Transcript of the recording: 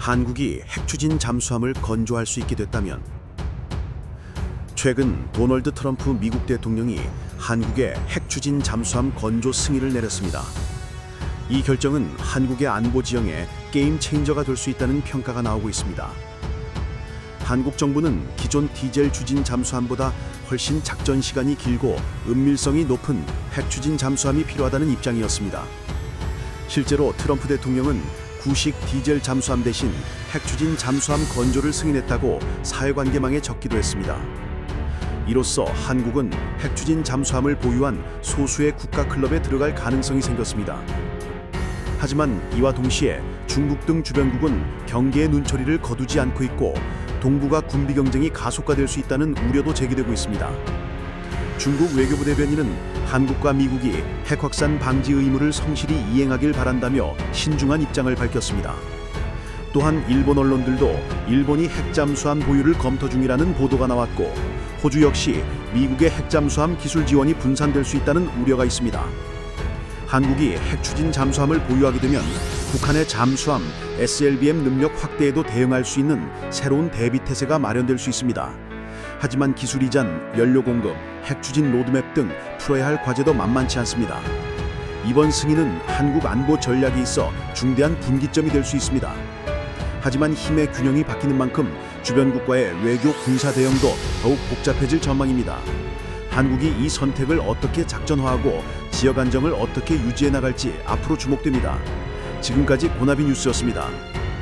한국이 핵추진 잠수함을 건조할 수 있게 됐다면 최근 도널드 트럼프 미국 대통령이 한국의 핵추진 잠수함 건조 승인을 내렸습니다. 이 결정은 한국의 안보 지형에 게임 체인저가 될 수 있다는 평가가 나오고 있습니다. 한국 정부는 기존 디젤 추진 잠수함보다 훨씬 작전 시간이 길고 은밀성이 높은 핵 추진 잠수함이 필요하다는 입장이었습니다. 실제로 트럼프 대통령은 구식 디젤 잠수함 대신 핵추진 잠수함 건조를 승인했다고 사회관계망에 적기도 했습니다. 이로써 한국은 핵추진 잠수함을 보유한 소수의 국가 클럽에 들어갈 가능성이 생겼습니다. 하지만 이와 동시에 중국 등 주변국은 경계의 눈초리를 거두지 않고 있고 동북아 군비 경쟁이 가속화될 수 있다는 우려도 제기되고 있습니다. 중국 외교부 대변인은 한국과 미국이 핵 확산 방지 의무를 성실히 이행하길 바란다며 신중한 입장을 밝혔습니다. 또한 일본 언론들도 일본이 핵잠수함 보유를 검토 중이라는 보도가 나왔고 호주 역시 미국의 핵잠수함 기술 지원이 분산될 수 있다는 우려가 있습니다. 한국이 핵추진 잠수함을 보유하게 되면 북한의 잠수함 SLBM 능력 확대에도 대응할 수 있는 새로운 대비 태세가 마련될 수 있습니다. 하지만 기술 이전, 연료 공급, 핵 추진 로드맵 등 풀어야 할 과제도 만만치 않습니다. 이번 승인은 한국 안보 전략에 있어 중대한 분기점이 될 수 있습니다. 하지만 힘의 균형이 바뀌는 만큼 주변 국가의 외교 군사 대응도 더욱 복잡해질 전망입니다. 한국이 이 선택을 어떻게 작전화하고 지역 안정을 어떻게 유지해 나갈지 앞으로 주목됩니다. 지금까지 고나비 뉴스였습니다.